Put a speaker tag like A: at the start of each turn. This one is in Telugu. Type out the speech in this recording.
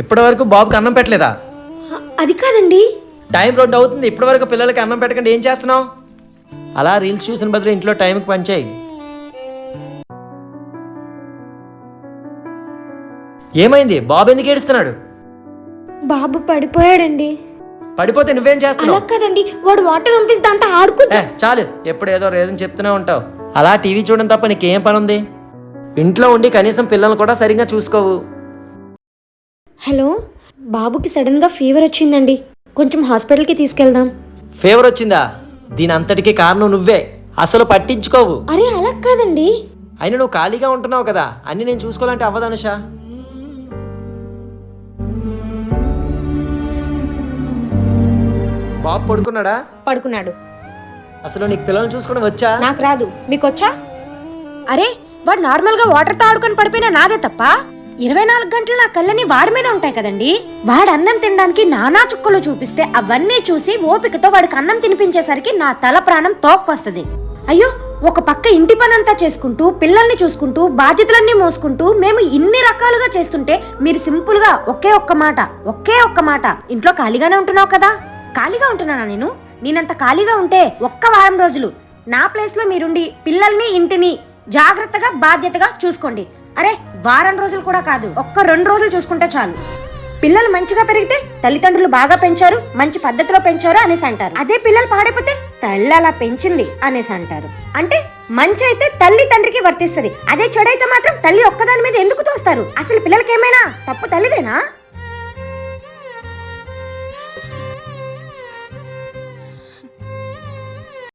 A: ఇప్పటి వరకు బాబుకి అన్నం పెట్టలేదా?
B: అది కాదండి.
A: టైం రెండు అవుతుంది. ఇప్పటి వరకు పిల్లలకి అన్నం పెట్టకుండా. ఏం చేస్తున్నావు? అలా రీల్స్ చూసిన బదులు ఇంట్లో టైంకి పనిచేయి ఏమైంది? బాబు ఎందుకు ఏడుస్తున్నాడు?
B: బాబు పడిపోయాడండి.
A: పడిపోతే నువ్వేం
B: అలా
A: చేస్తున్నావు
B: కాదండి. వాడు వాటర్ పంపిస్తే దాంతో ఆడుకుంటా
A: ఏ, చాలు. ఎప్పుడు ఏదో రీజన్ చెప్తూనే ఉంటావు. అలా టీవీ చూడడం తప్ప నీకేం పని ఉంది ఇంట్లో ఉండి కనీసం పిల్లల్ని కూడా సరిగ్గా చూసుకోవు.
B: హలో బాబుకి సడన్గా ఫీవర్ వచ్చిందండి. కొంచెం హాస్పిటల్కి తీసుకెళ్దాం.
A: ఫేవర్ వచ్చిందా? దీని అంతటికి కారణం నువ్వే. అసలు పట్టించుకోవు.
B: అరే అలా కాదండి.
A: అయినా నువ్వు ఖాళీగా ఉంటున్నావు కదా. అన్ని నేను చూసుకోవాలంటే అవ్వదు అనుష? బాబు పడుకున్నాడా?
B: పడుకున్నాడు.
A: అసలు నీకు పిల్లల్ని చూసుకోవడం వచ్చా?
B: నాకు రాదు. మీకొచ్చా? అరే వాడు నార్మల్గా వాటర్తో ఆడుకొని పడిపోయినా నాదే తప్ప? ఇరవై నాలుగు గంటలు నా కళ్ళని వాడి మీద ఉంటాయి కదండి? వాడు అన్నం తినడానికి నానా చుక్కలు చూపిస్తే అవన్నీ చూసి ఓపికతో వాడికి అన్నం తినిపించేసరికి నా తల ప్రాణం తోక్కొస్తుంది. అయ్యో ఒక పక్క ఇంటి పనంతా చేసుకుంటూ పిల్లల్ని చూసుకుంటూ బాధ్యతలన్నీ మోసుకుంటూ మేము ఇన్ని రకాలుగా చేస్తుంటే మీరు సింపుల్గా ఒకే ఒక్క మాట ఒకే ఒక్క మాట ఇంట్లో ఖాళీగానే ఉంటున్నావు కదా? ఖాళీగా ఉంటున్నానా నేను? నేనంత ఖాళీగా ఉంటే ఒక్క వారం రోజులు. నా ప్లేస్లో మీరుండి పిల్లల్ని ఇంటిని జాగ్రత్తగా బాధ్యతగా చూసుకోండి. అరే వారం రోజులు కూడా కాదు ఒక్క రెండు రోజులు చూసుకుంటే చాలు. పిల్లలు మంచిగా పెరిగితే తల్లిదండ్రులు బాగా పెంచారు మంచి పద్ధతిలో పెంచారు అనేసి అంటారు. అదే పిల్లలు పాడైపోతే తల్లి అలా పెంచింది అనేసి అంటారు. అంటే మంచి అయితే తల్లి తండ్రికి వర్తిస్తుంది అదే చెడైతే మాత్రం తల్లి ఒక్కదాని మీద ఎందుకు తోస్తారు? అసలు పిల్లలకి ఏమైనా తప్పు తల్లిదేనా?